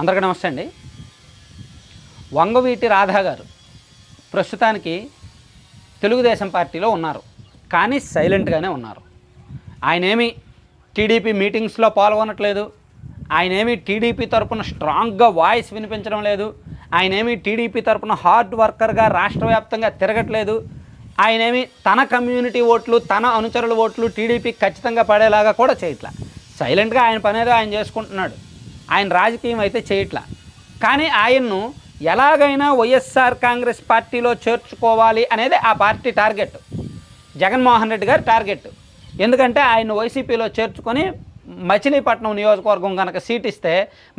అందరికీ నమస్తే అండి. వంగవీటి రాధా గారు ప్రస్తుతానికి తెలుగుదేశం పార్టీలో ఉన్నారు కానీ సైలెంట్గానే ఉన్నారు. ఆయనేమి టీడీపీ మీటింగ్స్లో పాల్గొనట్లేదు ఆయనేమి టీడీపీ తరపున స్ట్రాంగ్గా వాయిస్ వినిపించడం లేదు ఆయనేమి టీడీపీ తరపున హార్డ్ వర్కర్గా రాష్ట్ర వ్యాప్తంగా తిరగట్లేదు ఆయనేమి తన కమ్యూనిటీ ఓట్లు తన అనుచరుల ఓట్లు టీడీపీ ఖచ్చితంగా పడేలాగా కూడా చేయట్లా. సైలెంట్గా ఆయన పనేదో ఆయన చేసుకుంటున్నాడు. ఆయన రాజకీయం అయితే చేయట్లా. కానీ ఆయన్ను ఎలాగైనా వైఎస్ఆర్ కాంగ్రెస్ పార్టీలో చేర్చుకోవాలి అనేది ఆ పార్టీ టార్గెట్. జగన్మోహన్ రెడ్డి గారి టార్గెట్. ఎందుకంటే ఆయన వైసీపీలో చేర్చుకొని మచిలీపట్నం నియోజకవర్గం కనుక సీట్ ఇస్తే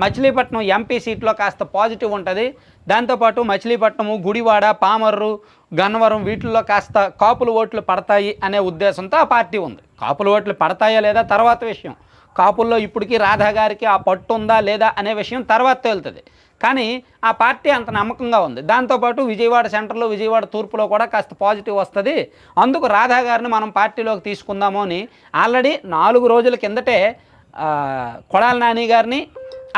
మచిలీపట్నం ఎంపీ సీట్లో కాస్త పాజిటివ్ ఉంటుంది. దాంతోపాటు మచిలీపట్నము గుడివాడ పామర్రు గన్నవరం వీటిల్లో కాస్త కాపుల ఓట్లు పడతాయి అనే ఉద్దేశంతో ఆ పార్టీ ఉంది. కాపుల ఓట్లు పడతాయా లేదా తర్వాత విషయం. కాపుల్లో ఇప్పటికీ రాధా గారికి ఆ పట్టు ఉందా లేదా అనే విషయం తర్వాత తేలుతుంది. కానీ ఆ పార్టీ అంత నమ్మకంగా ఉంది. దాంతోపాటు విజయవాడ సెంటర్లో విజయవాడ తూర్పులో కూడా కాస్త పాజిటివ్ వస్తుంది. అందుకు రాధా గారిని మనం పార్టీలోకి తీసుకుందాము అని ఆల్రెడీ నాలుగు రోజుల కిందటే కొడాల నాని గారిని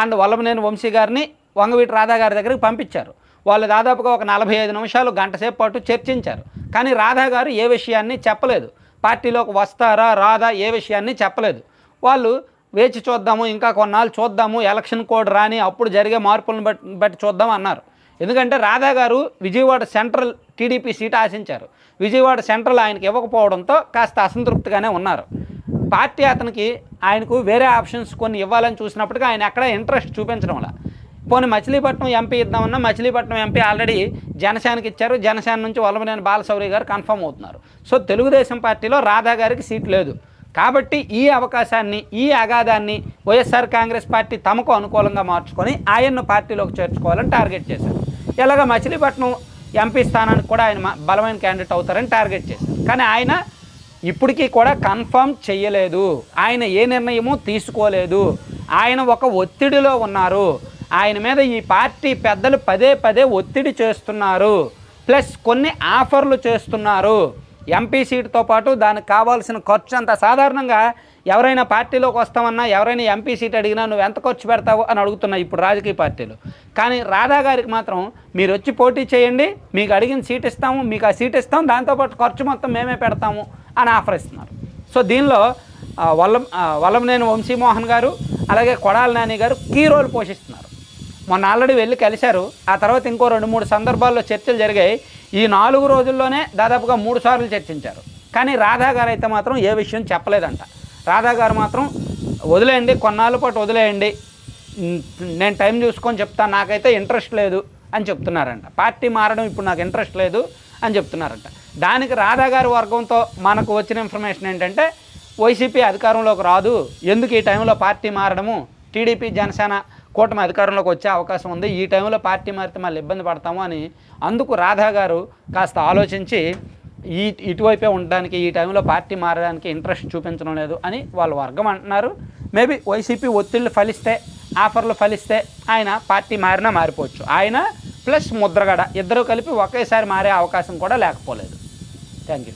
అండ్ వల్లభనేని వంశీ గారిని వంగవీటి రాధా గారి దగ్గరికి పంపించారు. వాళ్ళు దాదాపుగా ఒక నలభై ఐదు నిమిషాలు గంట సేపు పాటు చర్చించారు. కానీ రాధా గారు ఏ విషయాన్ని చెప్పలేదు. పార్టీలోకి వస్తారా రాదా ఏ విషయాన్ని చెప్పలేదు. వాళ్ళు వేచి చూద్దాము ఇంకా కొన్నాళ్ళు చూద్దాము ఎలక్షన్ కోడ్ రాని అప్పుడు జరిగే మార్పులను బట్టి బట్టి చూద్దాం అన్నారు. ఎందుకంటే రాధా గారు విజయవాడ సెంట్రల్ టీడీపీ సీట్ ఆశించారు. విజయవాడ సెంట్రల్ ఆయనకి ఇవ్వకపోవడంతో కాస్త అసంతృప్తిగానే ఉన్నారు. పార్టీ అతనికి ఆయనకు వేరే ఆప్షన్స్ కొన్ని ఇవ్వాలని చూసినప్పటికీ ఆయన ఎక్కడ ఇంట్రెస్ట్ చూపించడంలా పోనీ మచిలీపట్నం ఎంపీ ఇద్దామన్నా మచిలీపట్నం ఎంపీ ఆల్రెడీ జనసేనకి ఇచ్చారు. జనసేన నుంచి వల్లమనేని బాలశౌరి గారు కన్ఫర్మ్ అవుతున్నారు. సో తెలుగుదేశం పార్టీలో రాధా గారికి సీట్ లేదు. కాబట్టి ఈ అవకాశాన్ని ఈ అగాధాన్ని వైఎస్ఆర్ కాంగ్రెస్ పార్టీ తమకు అనుకూలంగా మార్చుకొని ఆయన్ను పార్టీలోకి చేర్చుకోవాలని టార్గెట్ చేశారు. ఇలాగ మచిలీపట్నం ఎంపీ స్థానానికి కూడా ఆయన బలమైన క్యాండిడేట్ అవుతారని టార్గెట్ చేశారు. కానీ ఆయన ఇప్పటికీ కూడా కన్ఫర్మ్ చేయలేదు ఆయన ఏ నిర్ణయము తీసుకోలేదు. ఆయన ఒక ఒత్తిడిలో ఉన్నారు. ఆయన మీద ఈ పార్టీ పెద్దలు పదే పదే ఒత్తిడి చేస్తున్నారు. ప్లస్ కొన్ని ఆఫర్లు చేస్తున్నారు. ఎంపీ సీటుతో పాటు దానికి కావాల్సిన ఖర్చు అంత సాధారణంగా ఎవరైనా పార్టీలోకి వస్తామన్నా ఎవరైనా ఎంపీ సీట్ అడిగినా నువ్వు ఎంత ఖర్చు పెడతావు అని అడుగుతున్నాయి ఇప్పుడు రాజకీయ పార్టీలు. కానీ రాధా గారికి మాత్రం మీరు వచ్చి పోటీ చేయండి మీకు అడిగిన సీట్ ఇస్తాము మీకు ఆ సీట్ ఇస్తాం దాంతోపాటు ఖర్చు మొత్తం మేమే పెడతాము అని ఆఫర్ ఇస్తున్నారు సో దీనిలో వల్ల ఆ, వంశీమోహన్ గారు అలాగే కొడాల నాని గారు కీ రోల్ పోషిస్తున్నారు. మొన్న ఆల్రెడీ వెళ్ళి కలిశారు ఆ తర్వాత ఇంకో రెండు మూడు సందర్భాల్లో చర్చలు జరిగాయి. ఈ నాలుగు రోజుల్లోనే దాదాపుగా మూడు సార్లు చర్చించారు. కానీ రాధా గారు అయితే మాత్రం ఏ విషయం చెప్పలేదంట. రాధా గారు మాత్రం వదిలేయండి కొన్నాళ్ళ పాటు వదిలేయండి. నేను టైం చూసుకొని చెప్తాను నాకైతే ఇంట్రెస్ట్ లేదు అని చెప్తున్నారంట. పార్టీ మారడం ఇప్పుడు నాకు ఇంట్రెస్ట్ లేదు అని చెప్తున్నారంట. దానికి రాధా గారి వర్గంతో మనకు వచ్చిన ఇన్ఫర్మేషన్ ఏంటంటే వైసీపీ అధికారంలోకి రాదు ఎందుకు ఈ టైంలో పార్టీ మారడము? టీడీపీ జనసేన కూటమి అధికారంలోకి వచ్చే అవకాశం ఉంది. ఈ టైంలో పార్టీ మారితే మళ్ళీ ఇబ్బంది పడతాము అని అందుకు రాధా గారు కాస్త ఆలోచించి ఈ ఇటువైపే ఉండడానికి ఈ టైంలో పార్టీ మారడానికి ఇంట్రెస్ట్ చూపించడం లేదు అని వాళ్ళ వర్గం అంటున్నారు. మేబీ వైసీపీ ఒత్తిళ్ళు ఫలిస్తే ఆఫర్లు ఫలిస్తే ఆయన పార్టీ మారినా మారిపోవచ్చు. ఆయన ప్లస్ ముద్రగడ ఇద్దరు కలిపి ఒకేసారి మారే అవకాశం కూడా లేకపోలేదు. Thank you